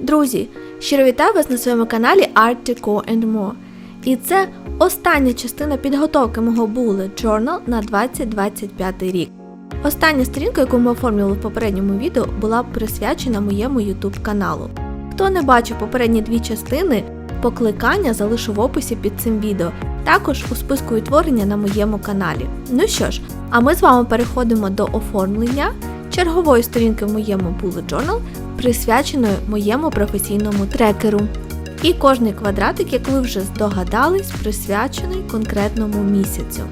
Друзі, щиро вітаю вас на своєму каналі Art Deco and More. І це остання частина підготовки мого Bullet Journal на 2025 рік. Остання сторінка, яку ми оформлювали в попередньому відео, була присвячена моєму YouTube каналу. Хто не бачив попередні дві частини, покликання залишу в описі під цим відео, також у списку відтворення на моєму каналі. Ну що ж, а ми з вами переходимо до оформлення чергової сторінки в моєму Bullet Journal, присвяченої моєму професійному трекеру. І кожний квадратик, як ви вже здогадались, присвячений конкретному місяцю.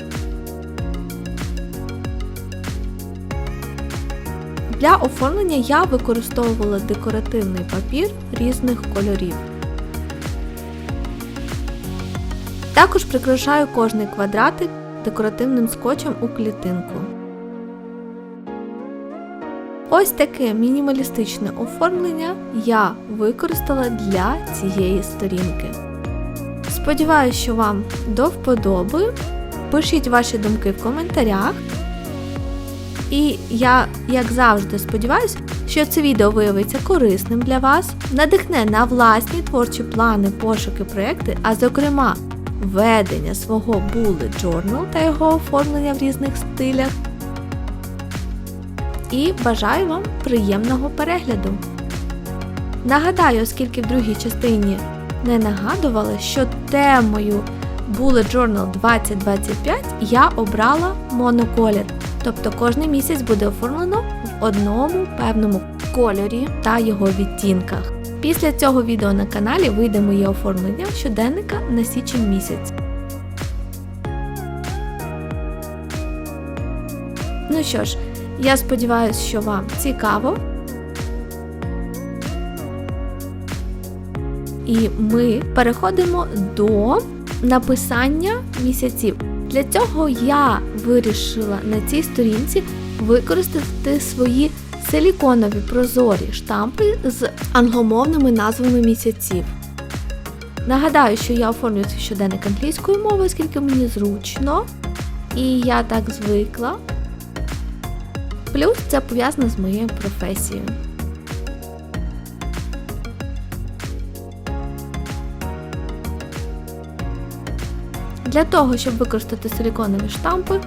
Для оформлення я використовувала декоративний папір різних кольорів. Також прикрашаю кожний квадратик декоративним скотчем у клітинку. Ось таке мінімалістичне оформлення я використала для цієї сторінки. Сподіваюсь, що вам до вподоби. Пишіть ваші думки в коментарях. І я, як завжди, сподіваюся, що це відео виявиться корисним для вас, надихне на власні творчі плани, пошуки, проекти, а зокрема, ведення свого Bullet Journal та його оформлення в різних стилях. І бажаю вам приємного перегляду. Нагадаю, оскільки в другій частині не нагадувала, що темою Bullet Journal 2025 я обрала моноколір. Тобто кожний місяць буде оформлено в одному певному кольорі та його відтінках. Після цього відео на каналі вийде моє оформлення щоденника на січень місяць. Ну що ж, я сподіваюся, що вам цікаво. І ми переходимо до написання місяців. Для цього я вирішила на цій сторінці використати свої силіконові прозорі штампи з англомовними назвами місяців. Нагадаю, що я оформлюю щоденник англійською мовою, оскільки мені зручно, і я так звикла. Плюс це пов'язано з моєю професією. Для того, щоб використати силіконові штампи,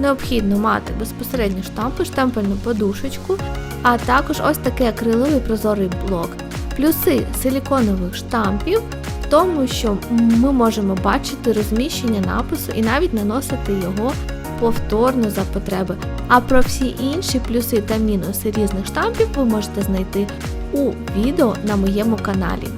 необхідно мати безпосередньо штампи, штемпельну подушечку, а також ось такий акриловий прозорий блок. Плюси силіконових штампів в тому, що ми можемо бачити розміщення напису і навіть наносити його повторно за потреби. А про всі інші плюси та мінуси різних штампів ви можете знайти у відео на моєму каналі.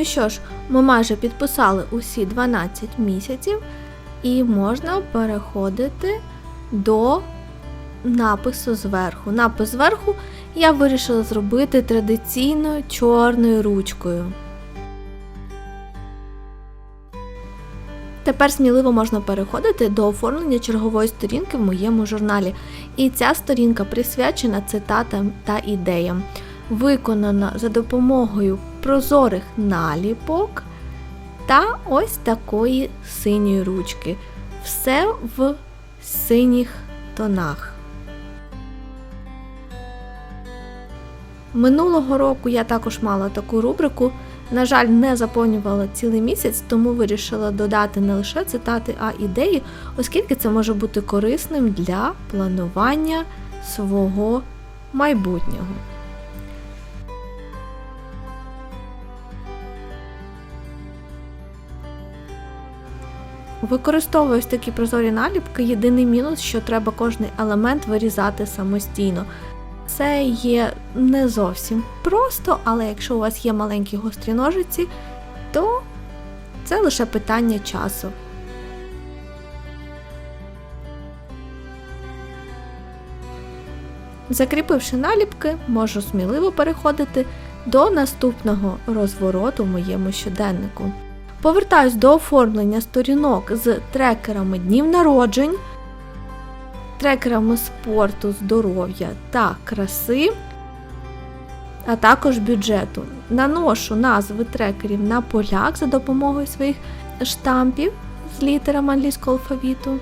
Ну що ж, ми майже підписали усі 12 місяців, і можна переходити до напису зверху. Напис зверху я вирішила зробити традиційною чорною ручкою. Тепер сміливо можна переходити до оформлення чергової сторінки в моєму журналі. І ця сторінка присвячена цитатам та ідеям виконана за допомогою прозорих наліпок та ось такої синьої ручки. Все в синіх тонах. Минулого року я також мала таку рубрику. На жаль, не заповнювала цілий місяць, тому вирішила додати не лише цитати, а ідеї, оскільки це може бути корисним для планування свого майбутнього. Використовую такі прозорі наліпки. Єдиний мінус, що треба кожний елемент вирізати самостійно. Це є не зовсім просто, але якщо у вас є маленькі гострі ножиці, то це лише питання часу. Закріпивши наліпки, можу сміливо переходити до наступного розвороту в моєму щоденнику. Повертаюсь до оформлення сторінок з трекерами днів народжень, трекерами спорту, здоров'я та краси, а також бюджету. Наношу назви трекерів на поляк за допомогою своїх штампів з літерами англійського алфавіту.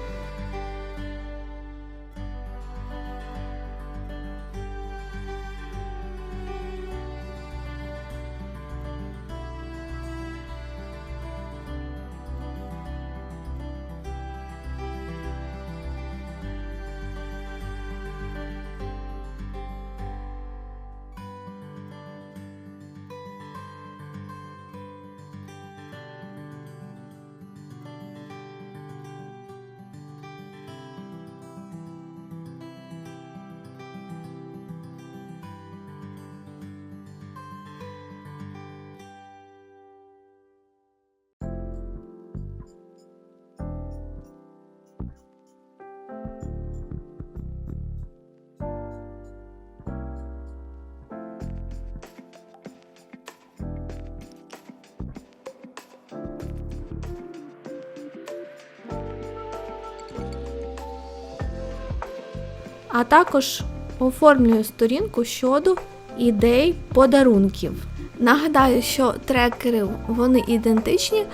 А також оформлюю сторінку щодо ідей подарунків. Нагадаю, що трекери вони ідентичні,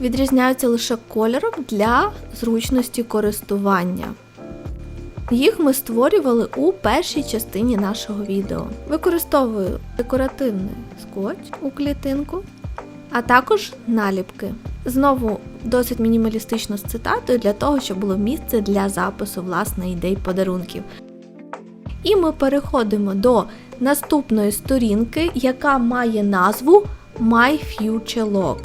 відрізняються лише кольором для зручності користування. Їх ми створювали у першій частині нашого відео. Використовую декоративний скотч у клітинку, а також наліпки. Знову досить мінімалістично з цитатою для того, щоб було місце для запису власне ідей подарунків. І ми переходимо до наступної сторінки, яка має назву My Future Log.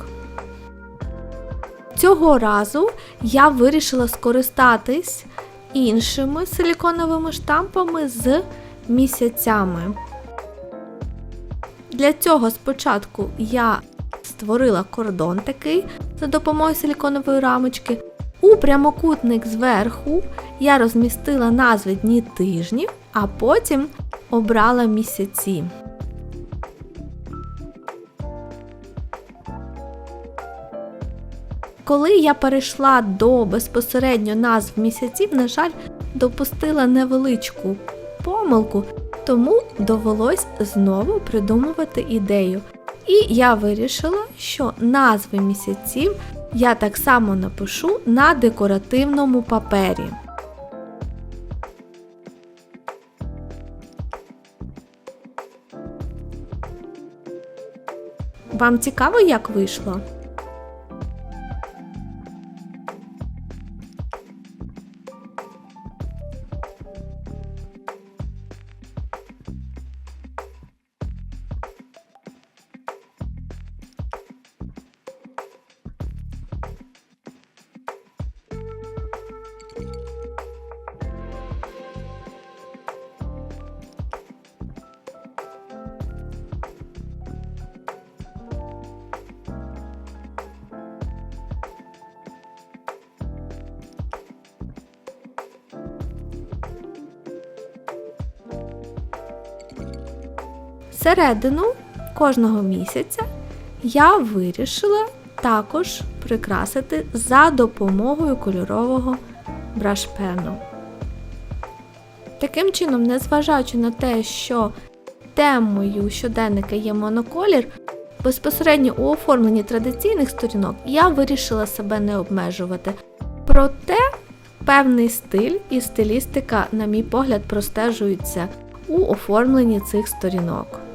Цього разу я вирішила скористатись іншими силіконовими штампами з місяцями. Для цього спочатку я створила кордон такий за допомогою силіконової рамочки. У прямокутник зверху я розмістила назви дні тижнів, а потім обрала місяці. Коли я перейшла до безпосередньо назв місяців, на жаль, допустила невеличку помилку, тому довелось знову придумувати ідею. І я вирішила, що назви місяців я так само напишу на декоративному папері. Вам цікаво, як вийшло? Середину кожного місяця я вирішила також прикрасити за допомогою кольорового брашпену. Таким чином, незважаючи на те, що темою щоденника є моноколір, безпосередньо у оформленні традиційних сторінок я вирішила себе не обмежувати. Проте певний стиль і стилістика, на мій погляд, простежуються у оформленні цих сторінок.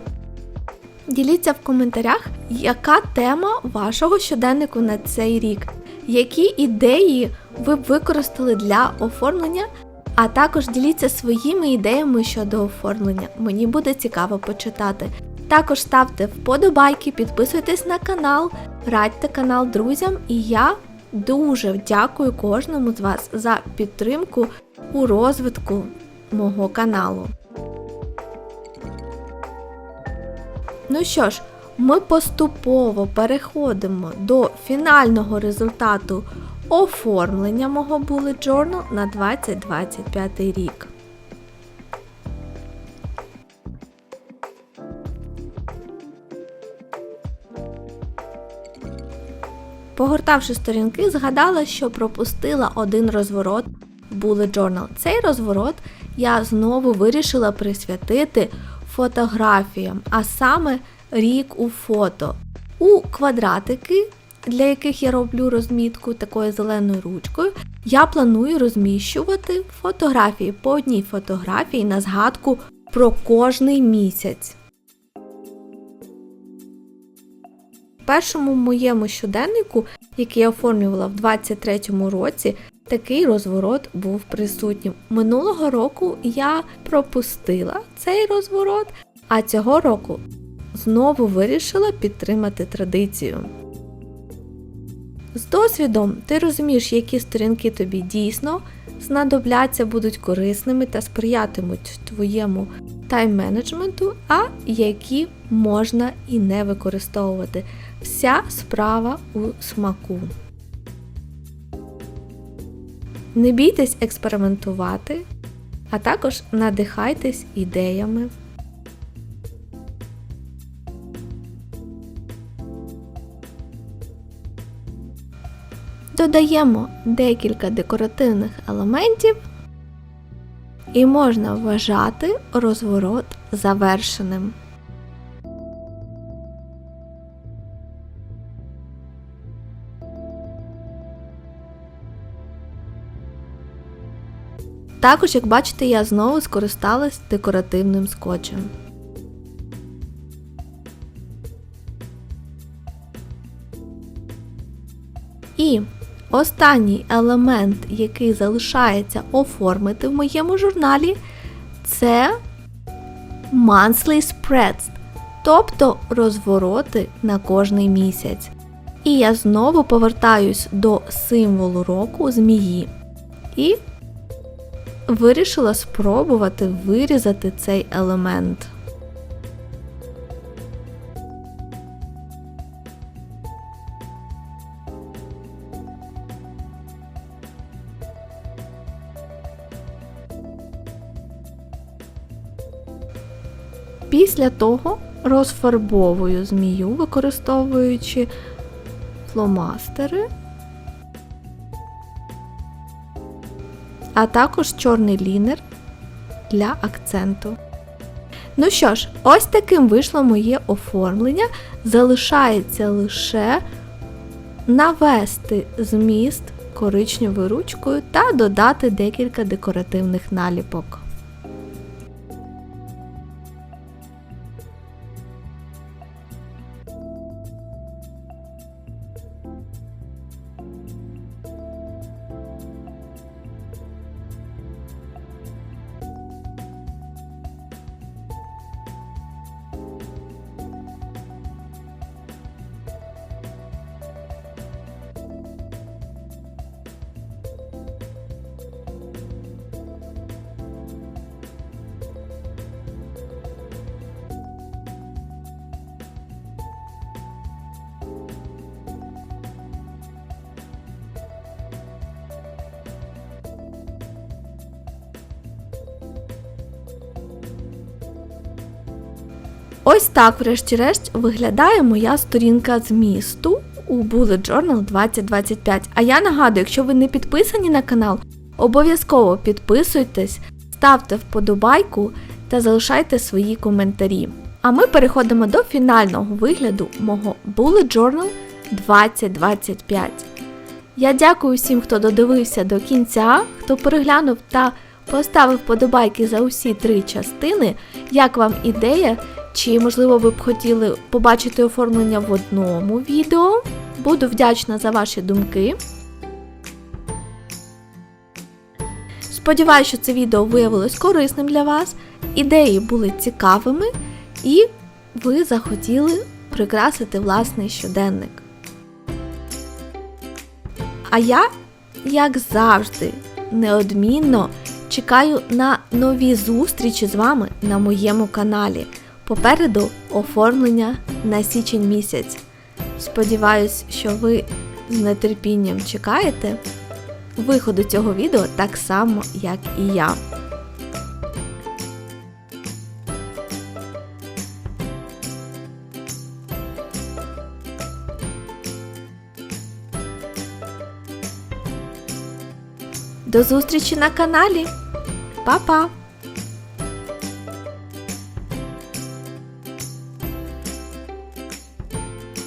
Діліться в коментарях, яка тема вашого щоденнику на цей рік, які ідеї ви б використали для оформлення, а також діліться своїми ідеями щодо оформлення. Мені буде цікаво почитати. Також ставте вподобайки, підписуйтесь на канал, радьте канал друзям, і я дуже дякую кожному з вас за підтримку у розвитку мого каналу. Ну що ж, ми поступово переходимо до фінального результату оформлення мого Bullet Journal на 2025 рік. Погортавши сторінки, згадала, що пропустила один розворот Bullet Journal. Цей розворот я знову вирішила присвятити фотографіям, а саме рік у фото. У квадратики, для яких я роблю розмітку такою зеленою ручкою, я планую розміщувати фотографії по одній фотографії на згадку про кожний місяць. В першому моєму щоденнику, який я оформлювала в 23-му році, такий розворот був присутнім. Минулого року я пропустила цей розворот, а цього року знову вирішила підтримати традицію. З досвідом ти розумієш, які сторінки тобі дійсно знадобляться, будуть корисними та сприятимуть твоєму тайм-менеджменту, а які можна і не використовувати. Вся справа у смаку. Не бійтесь експериментувати, а також надихайтесь ідеями. Додаємо декілька декоративних елементів і можна вважати розворот завершеним. Також, як бачите, я знову скористалась декоративним скотчем. І останній елемент, який залишається оформити в моєму журналі, це monthly spreads, тобто розвороти на кожний місяць. І я знову повертаюсь до символу року змії. І вирішила спробувати вирізати цей елемент. Після того розфарбовую змію, використовуючи фломастери, а також чорний лінер для акценту. Ну що ж, ось таким вийшло моє оформлення. Залишається лише навести зміст коричневою ручкою та додати декілька декоративних наліпок. Ось так, врешті-решт, виглядає моя сторінка змісту у Bullet Journal 2025. А я нагадую, якщо ви не підписані на канал, обов'язково підписуйтесь, ставте вподобайку та залишайте свої коментарі. А ми переходимо до фінального вигляду мого Bullet Journal 2025. Я дякую всім, хто додивився до кінця, хто переглянув та поставив вподобайки за усі три частини. Як вам ідея? Чи, можливо, ви б хотіли побачити оформлення в одному відео? Буду вдячна за ваші думки. Сподіваюся, що це відео виявилось корисним для вас, ідеї були цікавими, і ви захотіли прикрасити власний щоденник. А я, як завжди, неодмінно чекаю на нові зустрічі з вами на моєму каналі. Попереду оформлення на січень місяць. Сподіваюсь, що ви з нетерпінням чекаєте виходу цього відео так само, як і я. До зустрічі на каналі. Па-па!